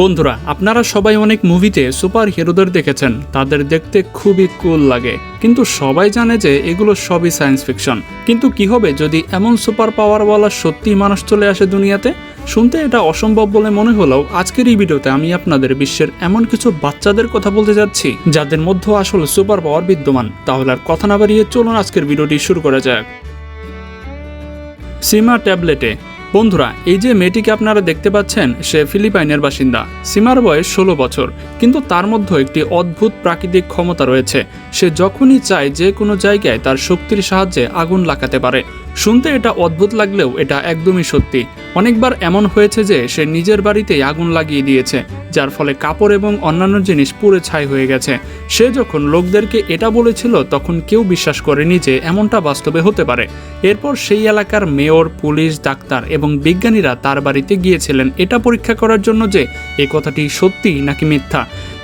বন্ধুরা, আপনারা সবাই অনেক মুভিতে সুপার হিরোদের দেখেছেন। তাদের দেখতে খুবই কুল লাগে। কিন্তু সবাই জানে যে এগুলো সবই সায়েন্স ফিকশন। কিন্তু কি হবে যদি এমন সুপার পাওয়ারওয়ালা সত্যি মানুষ চলে আসে দুনিয়াতে? শুনতে এটা অসম্ভব বলে মনে হলেও আজকের এই ভিডিওতে আমি আপনাদের বিশ্বের এমন কিছু বাচ্চাদের কথা বলতে যাচ্ছি, যাদের মধ্যে আসলে সুপার পাওয়ার বিদ্যমান। তাহলে আর কথা না বাড়িয়ে চলুন আজকের ভিডিওটি শুরু করা যাক। সিমা ট্যাবলেটে বন্ধুরা, এই যে মেয়েটিকে আপনারা দেখতে পাচ্ছেন, সে ফিলিপাইনের বাসিন্দা। সীমার বয়স ষোলো বছর, কিন্তু তার মধ্যে একটি অদ্ভুত প্রাকৃতিক ক্ষমতা রয়েছে। সে যখনই চায় যে কোনো জায়গায় তার শক্তির সাহায্যে আগুন লাগাতে পারে। শুনতে এটা অদ্ভুত লাগলেও এটা একদমই সত্যি। অনেকবার এমন হয়েছে যে সে নিজের বাড়িতেই আগুন লাগিয়ে দিয়েছে, যার ফলে কাপড় এবং অন্যান্য জিনিস পুড়ে ছাই হয়ে গেছে। সে যখন লোকদেরকে এটা বলেছিল, তখন কেউ বিশ্বাস করেনি যে এমনটা বাস্তবে হতে পারে। এরপর সেই এলাকার মেয়র, পুলিশ, ডাক্তার এবং বিজ্ঞানীরা তার বাড়িতে গিয়েছিলেন। এটা পরীক্ষা করার জন্য যে এই কথাটি সত্যি নাকি মিথ্যা।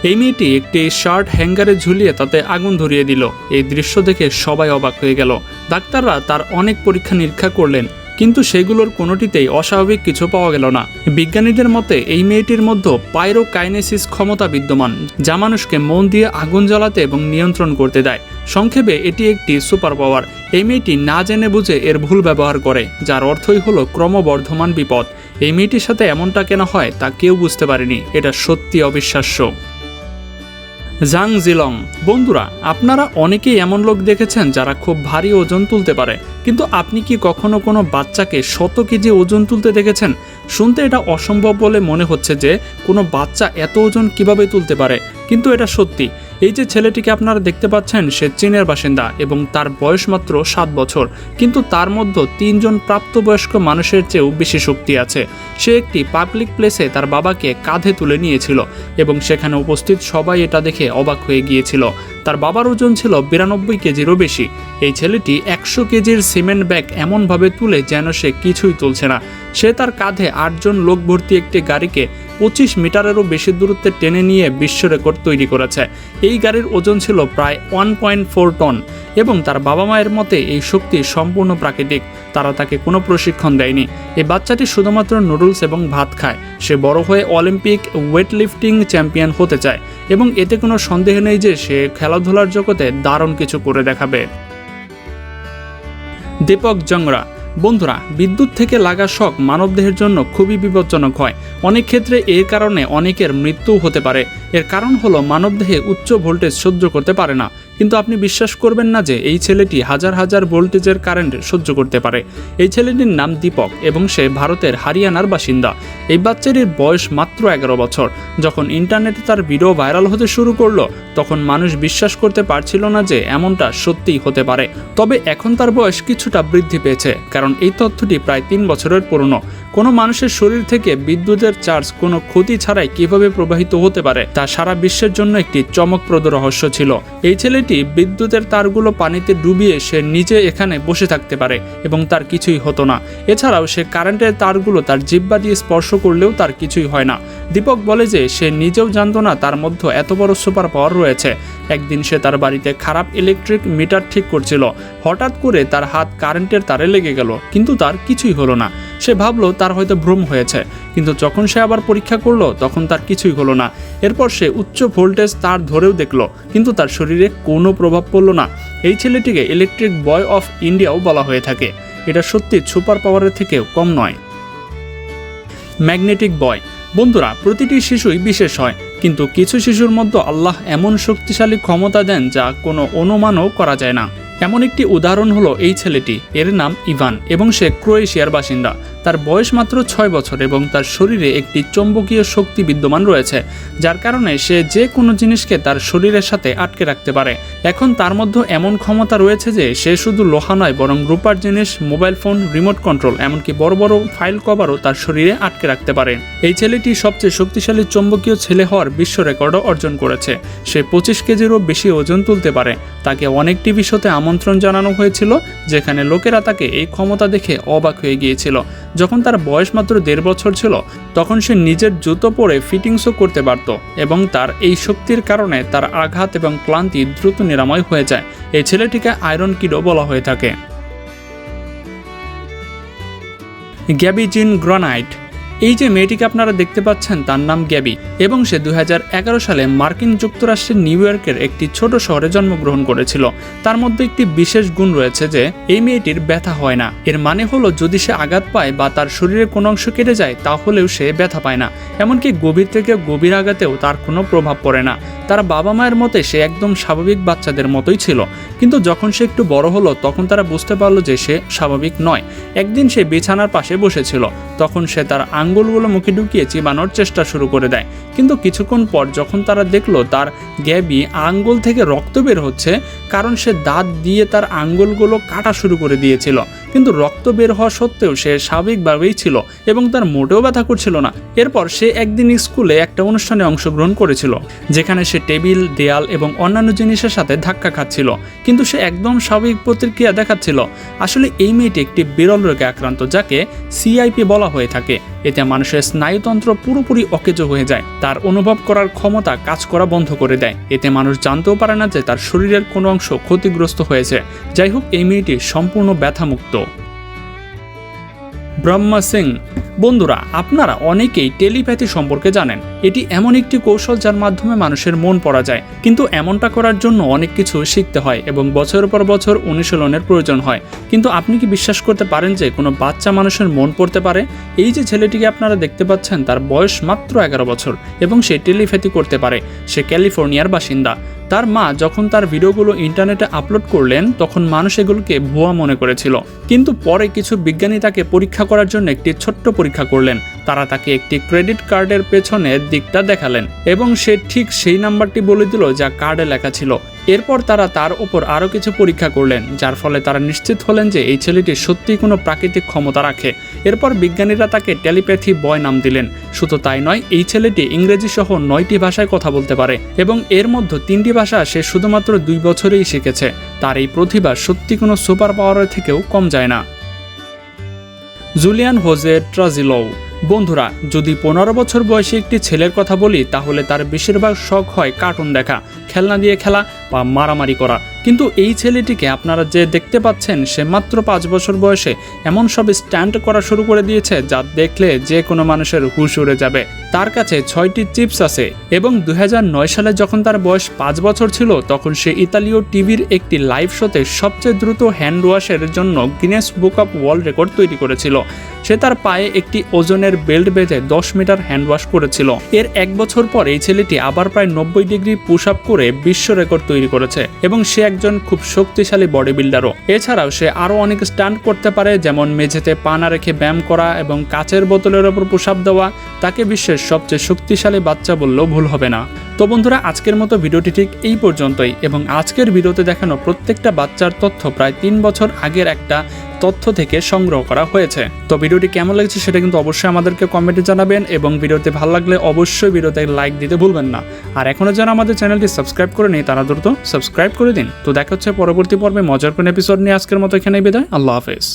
এই মেয়েটি একটি শার্ট হ্যাঙ্গারে ঝুলিয়ে তাতে আগুন ধরিয়ে দিল। এই দৃশ্য দেখে সবাই অবাক হয়ে গেল। ডাক্তাররা তার অনেক পরীক্ষা নিরীক্ষা করলেন। কিন্তু সেগুলোর কোনোটিতেই অস্বাভাবিক কিছু পাওয়া গেল না। বিজ্ঞানীদের মতে, এই মেয়েটির মধ্যে পাইরোকাইনেসিস ক্ষমতা বিদ্যমান, যা মানুষকে মন দিয়ে আগুন জ্বালাতে এবং নিয়ন্ত্রণ করতে দেয়। সংক্ষেপে, এটি একটি সুপার পাওয়ার এই মেয়েটি না জেনে বুঝে এর ভুল ব্যবহার করে, যার অর্থই হলো ক্রমবর্ধমান বিপদ। এই মেয়েটির সাথে এমনটা কেন হয়, তা কেউ বুঝতে পারেনি। এটা সত্যি অবিশ্বাস্য। জাং জিলং। বন্ধুরা, আপনারা অনেকেই এমন লোক দেখেছেন যারা খুব ভারী ওজন তুলতে পারে। কিন্তু আপনি কি কখনো কোনো বাচ্চাকে শত কেজি ওজন তুলতে দেখেছেন? শুনতে এটা অসম্ভব বলে মনে হচ্ছে যে কোনো বাচ্চা এত ওজন কীভাবে তুলতে পারে। কিন্তু এটা সত্যি। এই যে ছেলেটিকে আপনারা দেখতে পাচ্ছেন, সে চীনের বাসিন্দা এবং তার বয়স মাত্র সাত বছর। কিন্তু তার মধ্যে তিনজন প্রাপ্তবয়স্ক মানুষের চেয়েও বেশি শক্তি আছে। সে একটি পাবলিক প্লেসে তার বাবাকে কাঁধে তুলে নিয়েছিল এবং সেখানে উপস্থিত সবাই এটা দেখে অবাক হয়ে গিয়েছিল। তার বাবার ওজন ছিল বিরানব্বই কেজিরও বেশি। এই ছেলেটি একশো কেজির সিমেন্ট ব্যাগ এমনভাবে তুলে যেন সে কিছুই তুলছে না। সে তার কাঁধে আটজন লোক ভর্তি একটি গাড়িকে পঁচিশ মিটারেরও বেশি দূরত্বে টেনে নিয়ে বিশ্ব রেকর্ড তৈরি করেছে। এই গাড়ির ওজন ছিল প্রায় ওয়ান পয়েন্ট ফোর টন এবং তার বাবা মায়ের মতে এই শক্তি সম্পূর্ণ প্রাকৃতিক। তারা তাকে কোনো প্রশিক্ষণ দেয়নি। এই বাচ্চাটি শুধুমাত্র নুডলস এবং ভাত খায়। সে বড় হয়ে অলিম্পিক ওয়েট লিফটিং চ্যাম্পিয়ন হতে চায় এবং এতে কোনো সন্দেহ নেই যে সে খেলাধুলার জগতে দারুণ কিছু করে দেখাবে। দীপক জংরা। বন্ধুরা, বিদ্যুৎ থেকে লাগা শখ মানবদেহের জন্য খুবই বিপজ্জনক হয়। অনেক ক্ষেত্রে এর কারণে অনেকের মৃত্যু হতে পারে। এর কারণ হলো মানবদেহে উচ্চ ভোল্টেজ সহ্য করতে পারে না। কিন্তু আপনি বিশ্বাস করবেন না যে এই ছেলেটি হাজার হাজার ভোল্টেজের কারেন্ট সহ্য করতে পারে। এই ছেলেটির নাম দীপক এবং সে ভারতের হারিয়ানার বাসিন্দা। এই বাচ্চাটির বয়স মাত্র এগারো বছর। যখন ইন্টারনেটে তার ভিডিও ভাইরাল হতে শুরু করল, তখন মানুষ বিশ্বাস করতে পারছিল না যে এমনটা সত্যিই হতে পারে। তবে এখন তার বয়স কিছুটা বৃদ্ধি পেয়েছে, কারণ এই তথ্যটি প্রায় তিন বছরের পুরনো। কোনো মানুষের শরীর থেকে বিদ্যুতের চার্জ কোনো ক্ষতি ছাড়াই কীভাবে প্রবাহিত হতে পারে তা সারা বিশ্বের জন্য একটি চমকপ্রদ রহস্য ছিল। এই ছেলেটি বিদ্যুতের তারগুলো পানিতে ডুবিয়ে সে নিজে এখানে বসে থাকতে পারে এবং তার কিছুই হতো না। এছাড়াও সে কারেন্টের তারগুলো তার জিব্বা দিয়ে স্পর্শ করলেও তার কিছুই হয় না। দীপক বলে যে সে নিজেও জানতো না তার মধ্যে এত বড় সুপার পাওয়ার রয়েছে। একদিন সে তার বাড়িতে খারাপ ইলেকট্রিক মিটার ঠিক করছিল। হঠাৎ করে তার হাত কারেন্টের তারে লেগে গেল, কিন্তু তার কিছুই হলো না। সে ভাবলো তার হয়তো ভ্রম হয়েছে, কিন্তু যখন সে আবার পরীক্ষা করল, তখন তার কিছুই হলো না। এরপর সে উচ্চ ভোল্টেজ তার ধরেও দেখল, কিন্তু তার শরীরে কোনো প্রভাব পড়ল না। এই ছেলেটিকে ইলেকট্রিক বয় অফ ইন্ডিয়াও বলা হয়ে থাকে। এটা সত্যি সুপার পাওয়ারের থেকেও কম নয়। Magnetic boy. বন্ধুরা, প্রতিটি শিশুই বিশেষ হয়, কিন্তু কিছু শিশুর মধ্যে আল্লাহ এমন শক্তিশালী ক্ষমতা দেন যা কোনো অনুমানও করা যায় না। এমন একটি উদাহরণ হলো এই ছেলেটি। এর নাম ইভান এবং সে ক্রোয়েশিয়ার বাসিন্দা। তার বয়স মাত্র ছয় বছর এবং তার শরীরে একটি চৌম্বকীয় শক্তি বিদ্যমান রয়েছে, যার কারণে সে যে কোনো জিনিসকে তার শরীরের সাথে আটকে রাখতে পারে। এখন তার মধ্যে এমন ক্ষমতা রয়েছে যে সে শুধু লোহা নয়, বরং রূপার জিনিস, মোবাইল ফোন, রিমোট কন্ট্রোল, এমনকি বড় বড় ফাইল কভারও তার শরীরে আটকে রাখতে পারে। এই ছেলেটি সবচেয়ে শক্তিশালী চৌম্বকীয় ছেলে হওয়ার বিশ্ব রেকর্ডও অর্জন করেছে। সে পঁচিশ কেজিরও বেশি ওজন তুলতে পারে। তাকে অনেক টিভি শোতে আমন্ত্রণ জানানো হয়েছিল, যেখানে লোকেরা তাকে এই ক্ষমতা দেখে অবাক হয়ে গিয়েছিল। যখন তার বয়স মাত্র দেড় বছর ছিল, তখন সে নিজের জুতো পরে ফিটিংসও করতে পারত এবং তার এই শক্তির কারণে তার আঘাত এবং ক্লান্তি দ্রুত নিরাময় হয়ে যায়। এই ছেলেটিকে আয়রন কিডও বলা হয়ে থাকে। গ্যাবিজিন গ্রানাইট এই যে মেয়েটিকে আপনারা দেখতে পাচ্ছেন, তার নাম গ্যাবি এবং সে দু সালে মার্কিন যুক্তরাষ্ট্রের নিউ ইয়র্কের একটি ছোট শহরে জন্মগ্রহণ করেছিল। তার মধ্যে একটি বিশেষ গুণ রয়েছে যে, এই মেয়েটির ব্যথা হয় না। এর মানে হলো, যদি সে আঘাত পায় বা তার শরীরে কোনো অংশ কেটে যায়, তাহলেও সে ব্যথা পায় না। এমনকি গভীর থেকে গভীর আঘাতেও তার কোনো প্রভাব পড়ে না। তার বাবা মায়ের মতে সে একদম স্বাভাবিক বাচ্চাদের মতোই ছিল। কিন্তু যখন সে একটু বড় হলো, তখন তারা বুঝতে পারল যে সে স্বাভাবিক নয়। একদিন সে বিছানার পাশে বসেছিল। তখন সে তার আঙ্গুলগুলো মুখে ঢুকিয়ে চিবানোর চেষ্টা শুরু করে দেয়। কিন্তু কিছুক্ষণ পর যখন তারা দেখল তার গ্যাবি আঙ্গুল থেকে রক্ত বের হচ্ছে কারণ সে দাঁত দিয়ে তার আঙ্গুলগুলো কাটা শুরু করে দিয়েছিল। কিন্তু রক্ত বের হওয়া সত্ত্বেও সে স্বাভাবিকভাবেই ছিল এবং তার মোটেও ব্যথা করছিল না। এরপর সে একদিন স্কুলে একটা অনুষ্ঠানে অংশগ্রহণ করেছিল, যেখানে সে টেবিল, দেয়াল এবং অন্যান্য জিনিসের সাথে ধাক্কা খাচ্ছিল। কিন্তু সে একদম স্বাভাবিক প্রতিক্রিয়া দেখাচ্ছিল। আসলে এই মেয়েটি একটি বিরল রোগে আক্রান্ত, যাকে সিআইপি বলা হয়ে থাকে। এতে মানুষের স্নায়ুতন্ত্র পুরোপুরি অকেজ হয়ে যায়। তার অনুভব করার ক্ষমতা কাজ করা বন্ধ করে দেয়। এতে মানুষ জানতেও পারে না যে তার শরীরের কোনো অংশ ক্ষতিগ্রস্ত হয়েছে। যাই হোক, এই মেয়েটি সম্পূর্ণ ব্যথামুক্ত। ব্রহ্মা সিং বন্ধুরা, আপনারা অনেকেই টেলিপ্যাথি সম্পর্কে জানেন। এটি এমন একটি কৌশল যার মাধ্যমে মানুষের মন পড়া যায়। কিন্তু এমনটা করার জন্য অনেক কিছু শিখতে হয় এবং বছরের পর বছর অনুশীলনের প্রয়োজন হয়। কিন্তু আপনি কি বিশ্বাস করতে পারেন যে কোনো বাচ্চা মানুষের মন পড়তে পারে? এই যে ছেলেটিকে আপনারা দেখতে পাচ্ছেন, তার বয়স মাত্র এগারো বছর এবং সে টেলিপ্যাথি করতে পারে। সে ক্যালিফোর্নিয়ার বাসিন্দা। তার মা যখন তার ভিডিওগুলো ইন্টারনেটে আপলোড করলেন, তখন মানুষ এগুলোকে ভুয়া মনে করেছিল। কিন্তু পরে কিছু বিজ্ঞানী তাকে পরীক্ষা করার জন্য একটি ছোট্ট পরীক্ষা করলেন। তারা তাকে একটি ক্রেডিট কার্ডের পেছনের দিকটা দেখালেন এবং সে ঠিক সেই নাম্বারটি বলে দিল যা কার্ডে লেখা ছিল। এরপর তারা তার উপর আরও কিছু পরীক্ষা করলেন, যার ফলে তারা নিশ্চিত হলেন যে এই ছেলেটি সত্যিই কোনো প্রাকৃতিক ক্ষমতা রাখে। এরপর বিজ্ঞানীরা তাকে টেলিপ্যাথি বয় নাম দিলেন। শুধু তাই নয়, এই ছেলেটি ইংরেজি সহ নয়টি ভাষায় কথা বলতে পারে এবং এর মধ্যে তিনটি ভাষা সে শুধুমাত্র দুই বছরেই শিখেছে। তার এই প্রতিভা সত্যি কোনো সুপার পাওয়ারের থেকেও কম যায় না। জুলিয়ান হোজে ট্রাজিলৌ বন্ধুরা, যদি পনেরো বছর বয়সী একটি ছেলের কথা বলি, তাহলে তার বেশিরভাগ শখ হয় কার্টুন দেখা, খেলনা দিয়ে খেলা বা মারামারি করা। কিন্তু এই ছেলেটিকে আপনারা যে দেখতে পাচ্ছেন, সে মাত্র পাঁচ বছর বয়সে এমন সব স্ট্যান্ড করা শুরু করে দিয়েছে যা দেখলে যে কোনো মানুষের হুশ উড়ে যাবে। তার কাছে ছয়টি চিপস আছে এবং দুই হাজার নয় সালে যখন তার বয়স পাঁচ বছর ছিল, তখন সে ইতালীয় টিভির একটি লাইভ শোতে সবচেয়ে দ্রুত হ্যান্ড ওয়াশের জন্য Guinness book of world record তৈরি করেছিল। সে তার পায়ে একটি ওজনের বেল্ট বেঁধে দশ মিটার হ্যান্ড ওয়াশ করেছিল। এর এক বছর পর এই ছেলেটি আবার প্রায় নব্বই ডিগ্রি পুশ আপ করে বিশ্ব রেকর্ড তৈরি করেছে এবং সে একজন খুব শক্তিশালী বডি বিল্ডারও এছাড়াও সে আরও অনেক স্টান্ট করতে পারে, যেমন মেঝেতে পানা রেখে ব্যায়াম করা এবং কাচের বোতলের ওপর প্রসাব দেওয়া। তাকে বিশ্বের সবচেয়ে শক্তিশালী বাচ্চা বললেও ভুল হবে না। তো বন্ধুরা, আজকের মতো ভিডিওটি ঠিক এই পর্যন্তই এবং আজকের ভিডিওতে দেখানো প্রত্যেকটা বাচ্চার তথ্য প্রায় তিন বছর আগের একটা তথ্য থেকে সংগ্রহ করা হয়েছে। তো ভিডিওটি কেমন লাগছে সেটা কিন্তু অবশ্যই আমাদেরকে কমেন্টে জানাবেন এবং ভিডিওতে ভালো লাগলে অবশ্যই ভিডিওতে লাইক দিতে ভুলবেন না। আর এখনও যারা আমাদের চ্যানেলটি সাবস্ক্রাইব করে নেই তারা দ্রুত সাবস্ক্রাইব করে দিন। তো দেখা হচ্ছে পরবর্তী পর্বে মজার কোন এপিসোড নিয়ে আজকের মতো এখানে বিদায়। আল্লাহ হাফেজ।